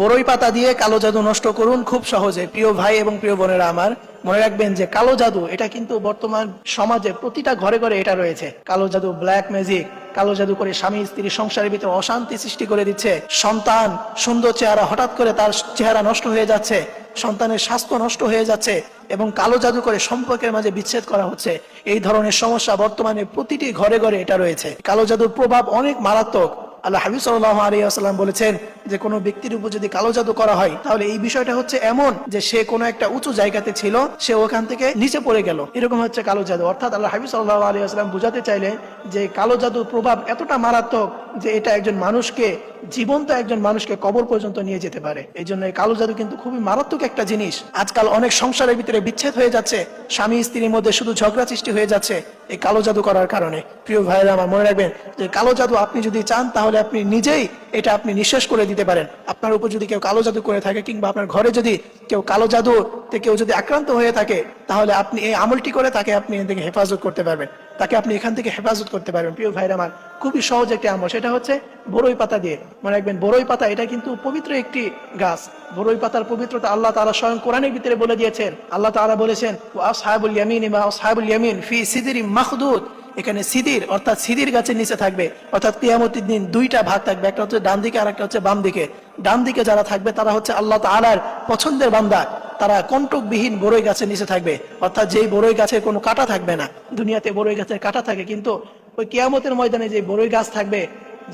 বড়ই পাতা দিয়ে কালো জাদু নষ্ট করুন খুব সহজে। প্রিয় ভাই এবং প্রিয় বোনেরা আমার, মনে রাখবেন যে কালো জাদু, এটা কিন্তু বর্তমান সমাজে প্রতিটা ঘরে ঘরে এটা রয়েছে। কালো জাদু ব্ল্যাক ম্যাজিক কালো জাদু করে স্বামী স্ত্রী সংসারের ভিতরে অশান্তি সৃষ্টি করে দিচ্ছে। সন্তান, সুন্দর চেহারা হঠাৎ করে তার চেহারা নষ্ট হয়ে যাচ্ছে, সন্তানের স্বাস্থ্য নষ্ট হয়ে যাচ্ছে এবং কালো জাদু করে সম্পর্কের মাঝে বিচ্ছেদ করা হচ্ছে। এই ধরনের সমস্যা বর্তমানে প্রতিটি ঘরে ঘরে এটা রয়েছে। কালো জাদুর প্রভাব অনেক মারাত্মক। আল্লাহ হাবিব সাল্লাহ আলিয়াল্লাম বলেছেন যে কোনো ব্যক্তির উপর যদি কালো জাদু করা হয়, তাহলে এই বিষয়টা হচ্ছে এমন যে সে কোনো একটা উঁচু জায়গাতে ছিল, সে ওখান থেকে নিচে পড়ে গেল। এরকম হচ্ছে কালো জাদু অর্থাৎ আল্লাহ হাবিব সাল্লাহ আলিয়াল্লাম বুঝাতে চাইলেন যে কালো জাদুর প্রভাব এতটা মারাত্মক যে এটা একজন মানুষকে, জীবন্ত একজন মানুষকে কবর পর্যন্ত নিয়ে যেতে পারে। এই জন্য এই কালো জাদু কিন্তু খুবই মারাত্মক একটা জিনিস। আজকাল অনেক সংসারের ভিতরে বিচ্ছেদ হয়ে যাচ্ছে। স্বামী স্ত্রীর মধ্যে শুধু ঝগড়া সৃষ্টি হয়ে যাচ্ছে এই কালো জাদু করার কারণে। প্রিয় ভাইরা আমার মনে রাখবেন যে কালো জাদু আপনি যদি চান, তাহলে আপনি নিজেই এটা আপনি নিঃশ্বাস করে দিতে পারেন। আপনার উপর যদি কেউ কালো জাদু করে থাকে কিংবা আপনার ঘরে যদি কেউ কালো জাদুতে কেউ যদি আক্রান্ত হয়ে থাকে, তাহলে আপনি এই আমলটি করে তাকে আপনি এখান থেকে হেফাজত করতে পারবেন। তাকে আপনি এখান থেকে হেফাজত করতে পারবেন। প্রিয় ভাইরা আমার, খুবই সহজ একটি আমল। সেটা হচ্ছে বরই পাতা দিয়ে। মনে রাখবেন বড়ই পাতা এটা কিন্তু পবিত্র একটি গাছ। বড়ই পাতার পবিত্রতা আল্লাহ তাআলা স্বয়ং কোরআনের ভিতরে বলে দিয়েছেন। আল্লাহ তালা বলেছেন ও আসহাবুল ইয়ামিন মা আসহাবুল ইয়ামিন ফি সিদরি মাখদুদ। এখানে সিদির অর্থাৎ সিদির গাছের নিচে থাকবে। অর্থাৎ কিয়ামতির দিন দুইটা ভাগ থাকবে, একটা হচ্ছে ডান দিকে আর একটা হচ্ছে বাম দিকে। ডান দিকে যারা থাকবে, তারা হচ্ছে আল্লাহ তালার পছন্দের বান্দা। তারা কণ্টকবিহীন বড়ই গাছের নিচে থাকবে। অর্থাৎ যেই বড়ই গাছের কোনো কাটা থাকবে না, দুনিয়াতে বড়ই গাছের কাটা থাকে, কিন্তু ওই কেয়ামতের ময়দানে যে বড়ই গাছ থাকবে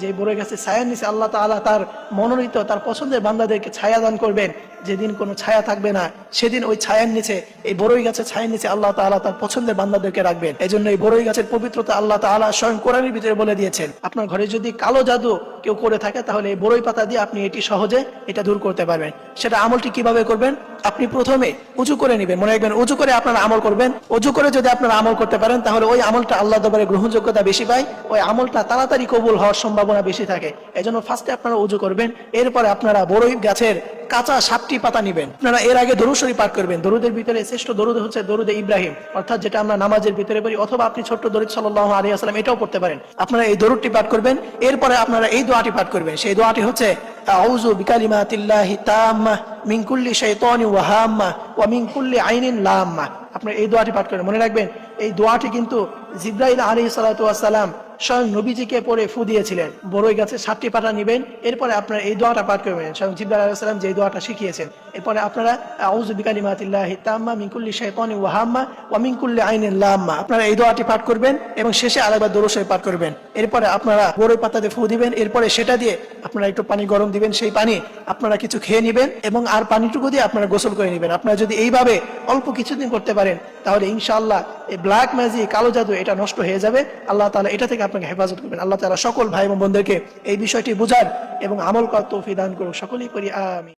যে বড়ই গাছের ছায়া নিচে আল্লাহ তাআলা তার মনোনীত, তার পছন্দের বান্দাদেরকে ছায়া দান করবেন। যেদিন কোনো ছায়া থাকবে না, সেদিন ওই ছায়ার নিচে, এই বড়ই গাছের ছায়ার নিচে আল্লাহ তাআলা তার পছন্দের বান্দাদেরকে রাখবেন। এই জন্য এই বড়ই গাছের পবিত্রতা আল্লাহ তাআলা স্বয়ং কোরআনের ভিতরে বলে দিয়েছেন। আপনার ঘরে যদি কালো জাদু কেউ করে থাকে, তাহলে এই বড়ই পাতা দিয়ে আপনি এটি সহজে এটা দূর করতে পারবেন। সেটা আমলটি কীভাবে করবেন? আপনি প্রথমে উঁচু করে নেবেন। মনে রাখবেন, উঁচু করে আপনারা আমল করবেন। উঁচু করে যদি আপনারা আমল করতে পারেন, তাহলে ওই আমলটা আল্লাহ দরবারে গ্রহণযোগ্যতা বেশি পায়, ওই আমলটা তাড়াতাড়ি কবুল হওয়ার সম্ভাবনা বেশি থাকে। এজন্য ফার্স্টে আপনারা উঁচু করবেন, এরপরে আপনারা বড়ই গাছের কাঁচা সাতটি পাতা নিবেন। আপনারা এর আগে দরুদ শরীফ পাঠ করবেন। দরুদের ভিতরে শ্রেষ্ঠ দরুদ হচ্ছে দরুদে ইব্রাহিম। অর্থাৎ যেটা আমরা নামাজের ভিতরে পড়ি, অথবা আপনি ছোট্ট দরুদ সাল্লাহ আলী এটাও পড়তে পারেন। আপনারা এই দরুদটি পাঠ করবেন, এরপরে আপনারা এই দোয়াটি পাঠ করবেন। সেই দোয়াটি হচ্ছে, আউযু বিকালিমাতিল্লাহি তাম্মা মিন কুল্লি শাইতানি ওয়া হাম্মা ওয়া মিন কুল্লি আইনিন আপনারা এই দোয়াটি পাঠ করেন। মনে রাখবেন, এই দোয়াটি কিন্তু জিব্রাইল আলাইহিস সালাতু ওয়াস সালাম স্বয়ং নবীজিকে পরে ফু দিয়েছিলেন। বড়ই গাছে সাতটি নিবেন, এরপরে আপনারা এই দোয়াটা পাঠ করবেন। স্বয়ং সালাম যে দোয়াটা শিখিয়েছেন। এরপরে আপনারা, আউযু বিকালিমাতিল্লাহি তাম্মা মিন কুল্লি শাইতানি ওয়া হাম্মা ওয়া মিন কুল্লি আইনিন লাম্মা। আপনারা এই দোয়াটি পাঠ করবেন এবং শেষে আরেকবার দরুদ পাঠ করবেন। এরপরে আপনারা বড়ই পাতাতে ফু দিবেন। এরপরে সেটা দিয়ে আপনারা একটু পানি গরম দিবেন। সেই পানি আপনারা কিছু খেয়ে নেবেন এবং আর পানিটুকু দিয়ে আপনারা গোসল করে নেবেন। আপনারা যদি এইভাবে অল্প কিছুদিন করতে পারেন, তাহলে ইনশাআল্লাহ এই ব্ল্যাক ম্যাজিক কালো জাদু এটা নষ্ট হয়ে যাবে। আল্লাহ তালা এটা থেকে আপনাকে হেফাজত করবেন। আল্লাহ তালা সকল ভাই এবং বোনদেরকে এই বিষয়টি বোঝান এবং আমল করার তৌফিক দান করুন সকলেই করি আমি